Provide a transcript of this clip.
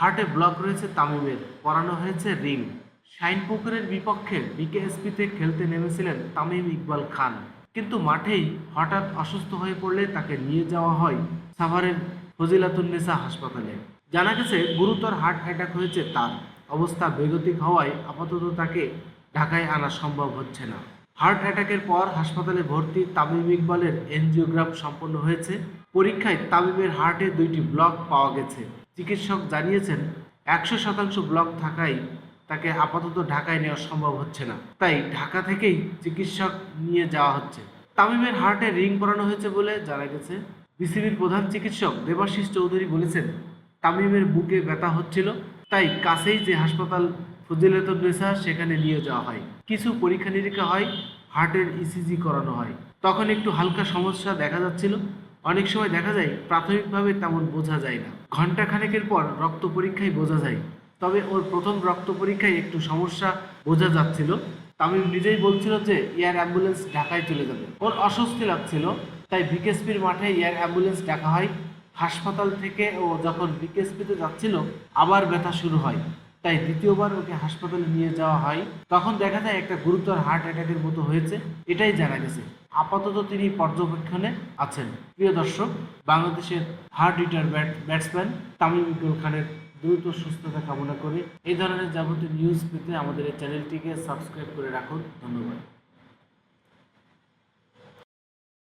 হার্টে ব্লক রয়েছে তামিমের, পরানো হয়েছে রিং শাইন শাইনপুকুরের বিপক্ষে বিকেএসপিতে খেলতে নেমেছিলেন তামিম ইকবাল খান। কিন্তু মাঠেই হঠাৎ অসুস্থ হয়ে পড়লে তাকে নিয়ে যাওয়া হয় সাভারের ফজিলাতুন্নেসা হাসপাতালে। জানা গেছে, গুরুতর হার্ট অ্যাটাক হয়েছে তার। অবস্থা বেগতিক হওয়ায় আপাতত তাকে ঢাকায় আনা সম্ভব হচ্ছে না। হার্ট অ্যাটাকের পর হাসপাতালে ভর্তি তামিম ইকবালের এনজিওগ্রাম সম্পন্ন হয়েছে। পরীক্ষায় তামিমের হার্টে দুইটি ব্লক পাওয়া গেছে। চিকিৎসক জানিয়েছেন, একশো শতাংশ ব্লক থাকায় তাকে আপাতত ঢাকায় নেওয়া সম্ভব হচ্ছে না। তাই ঢাকা থেকেই চিকিৎসক নিয়ে যাওয়া হচ্ছে। তামিমের হার্টে রিং পরানো হয়েছে বলে জানা গেছে। বিসিবির প্রধান চিকিৎসক দেবাশিস চৌধুরী বলেছেন, তামিমের বুকে ব্যথা হচ্ছিল, তাই কাছেই যে হাসপাতাল ফজিলাতুন্নেসা সেখানে নিয়ে যাওয়া হয়। কিছু পরীক্ষা নিরীক্ষা হয়, হার্টের ইসিজি করানো হয়। তখন একটু হালকা সমস্যা দেখা যাচ্ছিল। অনেক সময় দেখা যায় প্রাথমিকভাবে তেমন বোঝা যায় না। ঘণ্টা খানেকের পর রক্ত পরীক্ষায় বোঝা যায়। তবে ওর প্রথম রক্ত পরীক্ষায় একটু সমস্যা বোঝা যাচ্ছিল। তামিম নিজেই বলছিল যে, এয়ার অ্যাম্বুলেন্স ঢাকায় চলে যাবে। ওর অস্বস্তি লাগছিল, তাই বিকেএসপির মাঠে এয়ার অ্যাম্বুলেন্স ডাকা হয়। হাসপাতাল থেকে ও যখন বিকেএসপিতে যাচ্ছিল, আবার ব্যথা শুরু হয়। তাই দ্বিতীয়বার ওকে হাসপাতালে নিয়ে যাওয়া হয়। তখন দেখা যায় একটা গুরুতর হার্ট অ্যাটাকের মতো হয়েছে। এটাই জানা গেছে। আপাতত তিনি পর্যবেক্ষণে আছেন। প্রিয় দর্শক, বাংলাদেশের hard hitter bat batsman Tamim equal খানের দ্রুত সুস্থতা কামনা করে এই ধরনের যাবতীয় নিউজ পেতে আমাদের এই চ্যানেলটিকে সাবস্ক্রাইব করে রাখুন। ধন্যবাদ।